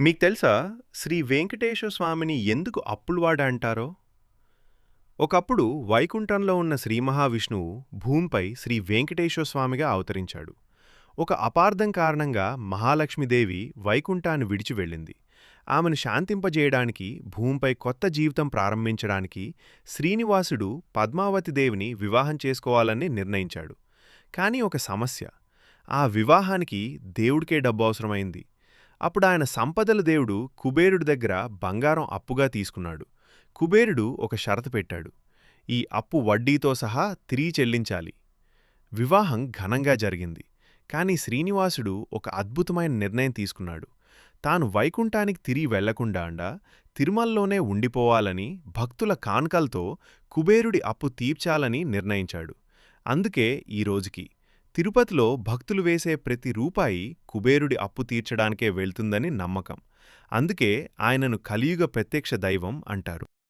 మీకు తెలుసా? శ్రీ వెంకటేశ్వర స్వామిని ఎందుకు అప్పులవాడ అంటారో? ఒకప్పుడు వైకుంఠంలో ఉన్న శ్రీ మహావిష్ణువు భూమిపై శ్రీ వెంకటేశ్వర స్వామిగా అవతరించాడు. ఒక అపార్థం కారణంగా మహాలక్ష్మీదేవి వైకుంఠాన్ని విడిచి వెళ్ళింది. ఆమెను శాంతింపజేయడానికి భూమిపై కొత్త జీవితం ప్రారంభించడానికి శ్రీనివాసుడు పద్మావతి దేవిని వివాహం చేసుకోవాలని నిర్ణయించాడు. కానీ ఒక సమస్య. ఆ వివాహానికి దేవుడికే డబ్బు అవసరమైంది. అప్పుడు ఆయన సంపదల దేవుడు కుబేరుడి దగ్గర బంగారం అప్పుగా తీసుకున్నాడు. కుబేరుడు ఒక షరతు పెట్టాడు. ఈ అప్పు వడ్డీతో సహా తిరిగి చెల్లించాలి. వివాహం ఘనంగా జరిగింది. కానీ శ్రీనివాసుడు ఒక అద్భుతమైన నిర్ణయం తీసుకున్నాడు. తాను వైకుంఠానికి తిరిగి వెళ్ళకుండా తిరుమలలోనే ఉండిపోవాలని భక్తుల కాన్కల్తో కుబేరుడి అప్పు తీర్చాలని నిర్ణయించాడు. అందుకే ఈ రోజుకి తిరుపతిలో భక్తులు వేసే ప్రతి రూపాయి కుబేరుడి అప్పు తీర్చడానికే వెళ్తుందని నమ్మకం. అందుకే ఆయనను కలియుగ ప్రత్యక్ష దైవం అంటారు.